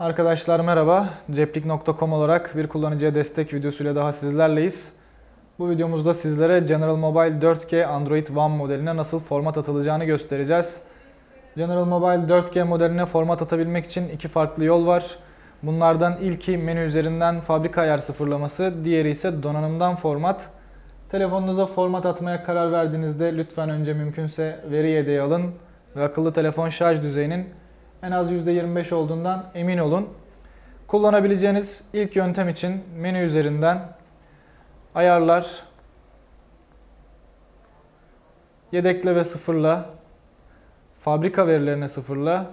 Arkadaşlar merhaba. Ceplik.com olarak bir kullanıcıya destek videosuyla daha sizlerleyiz. Bu videomuzda sizlere General Mobile 4G Android One modeline nasıl format atılacağını göstereceğiz. General Mobile 4G modeline format atabilmek için iki farklı yol var. Bunlardan ilki menü üzerinden fabrika ayar sıfırlaması, diğeri ise donanımdan format. Telefonunuza format atmaya karar verdiğinizde lütfen önce mümkünse veri yedeği alın ve akıllı telefon şarj düzeyinin en az %25 olduğundan emin olun. Kullanabileceğiniz ilk yöntem için menü üzerinden ayarlar, yedekle ve sıfırla, fabrika verilerine sıfırla,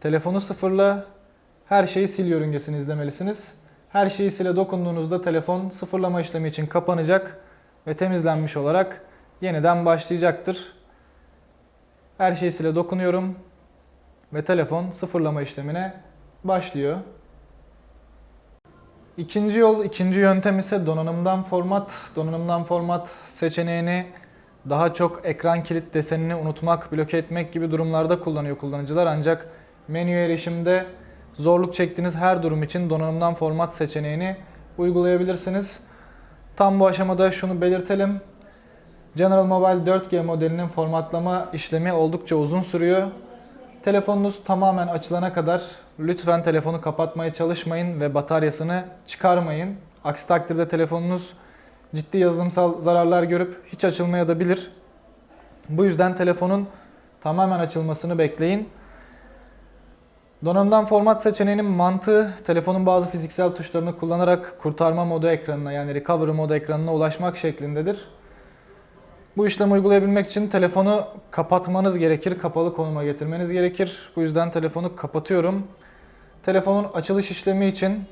telefonu sıfırla, her şeyi sil yörüngesini izlemelisiniz. Her şeyi sile dokunduğunuzda telefon sıfırlama işlemi için kapanacak ve temizlenmiş olarak yeniden başlayacaktır. Her şeyi sile dokunuyorum ve telefon sıfırlama işlemine başlıyor. İkinci yol, ikinci yöntem ise donanımdan format. Donanımdan format seçeneğini daha çok ekran kilit desenini unutmak, bloke etmek gibi durumlarda kullanıyor kullanıcılar. Ancak menüye erişimde zorluk çektiğiniz her durum için donanımdan format seçeneğini uygulayabilirsiniz. Tam bu aşamada şunu belirtelim. General Mobile 4G modelinin formatlama işlemi oldukça uzun sürüyor. Telefonunuz tamamen açılana kadar lütfen telefonu kapatmaya çalışmayın ve bataryasını çıkarmayın. Aksi takdirde telefonunuz ciddi yazılımsal zararlar görüp hiç açılmaya da bilir. Bu yüzden telefonun tamamen açılmasını bekleyin. Donanımdan format seçeneğinin mantığı telefonun bazı fiziksel tuşlarını kullanarak kurtarma modu ekranına yani recovery modu ekranına ulaşmak şeklindedir. Bu işlemi uygulayabilmek için telefonu kapatmanız gerekir, kapalı konuma getirmeniz gerekir. Bu yüzden telefonu kapatıyorum. Telefonun açılış işlemi için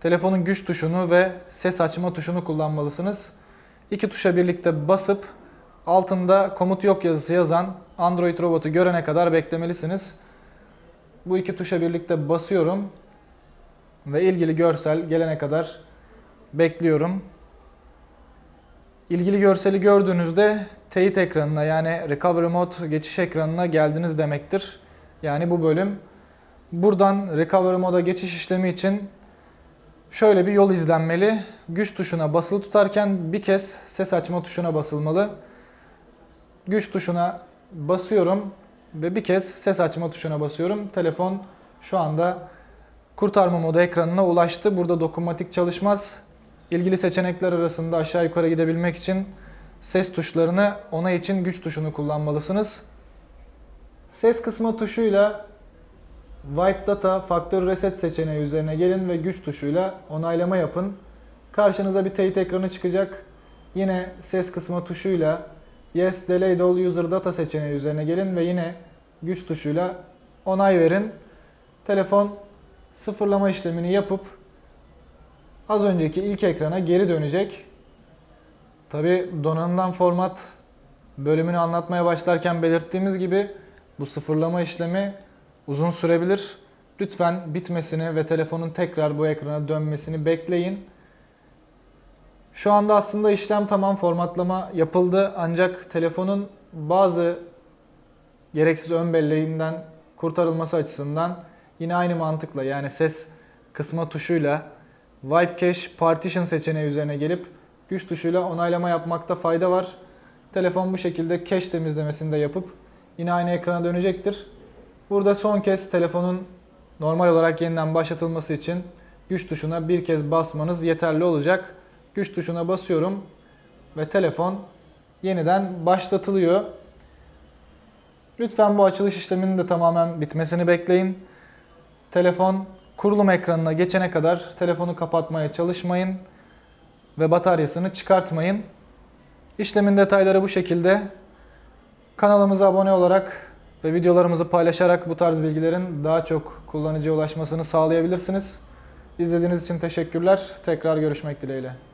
telefonun güç tuşunu ve ses açma tuşunu kullanmalısınız. İki tuşa birlikte basıp altında komut yok yazısı yazan Android robotu görene kadar beklemelisiniz. Bu iki tuşa birlikte basıyorum ve ilgili görsel gelene kadar bekliyorum. İlgili görseli gördüğünüzde teyit ekranına yani recovery mode geçiş ekranına geldiniz demektir. Yani bu bölüm. Buradan recovery moda geçiş işlemi için şöyle bir yol izlenmeli. Güç tuşuna basılı tutarken bir kez ses açma tuşuna basılmalı. Güç tuşuna basıyorum ve bir kez ses açma tuşuna basıyorum. Telefon şu anda kurtarma modu ekranına ulaştı. Burada dokunmatik çalışmaz. İlgili seçenekler arasında aşağı yukarı gidebilmek için ses tuşlarını onay için güç tuşunu kullanmalısınız. Ses kısma tuşuyla Wipe Data Factory Reset seçeneği üzerine gelin ve güç tuşuyla onaylama yapın. Karşınıza bir teyit ekranı çıkacak. Yine ses kısma tuşuyla Yes Delayed All User Data seçeneği üzerine gelin ve yine güç tuşuyla onay verin. Telefon sıfırlama işlemini yapıp az önceki ilk ekrana geri dönecek. Tabi donanımdan format bölümünü anlatmaya başlarken belirttiğimiz gibi bu sıfırlama işlemi uzun sürebilir. Lütfen bitmesini ve telefonun tekrar bu ekrana dönmesini bekleyin. Şu anda aslında işlem tamam formatlama yapıldı ancak telefonun bazı gereksiz ön belleğinden kurtarılması açısından yine aynı mantıkla yani ses kısma tuşuyla Wipe Cache Partition seçeneği üzerine gelip güç tuşuyla onaylama yapmakta fayda var. Telefon bu şekilde cache temizlemesini de yapıp yine aynı ekrana dönecektir. Burada son kez telefonun normal olarak yeniden başlatılması için güç tuşuna bir kez basmanız yeterli olacak. Güç tuşuna basıyorum ve telefon yeniden başlatılıyor. Lütfen bu açılış işleminin de tamamen bitmesini bekleyin. Telefon kurulum ekranına geçene kadar telefonu kapatmaya çalışmayın ve bataryasını çıkartmayın. İşlemin detayları bu şekilde. Kanalımıza abone olarak ve videolarımızı paylaşarak bu tarz bilgilerin daha çok kullanıcıya ulaşmasını sağlayabilirsiniz. İzlediğiniz için teşekkürler. Tekrar görüşmek dileğiyle.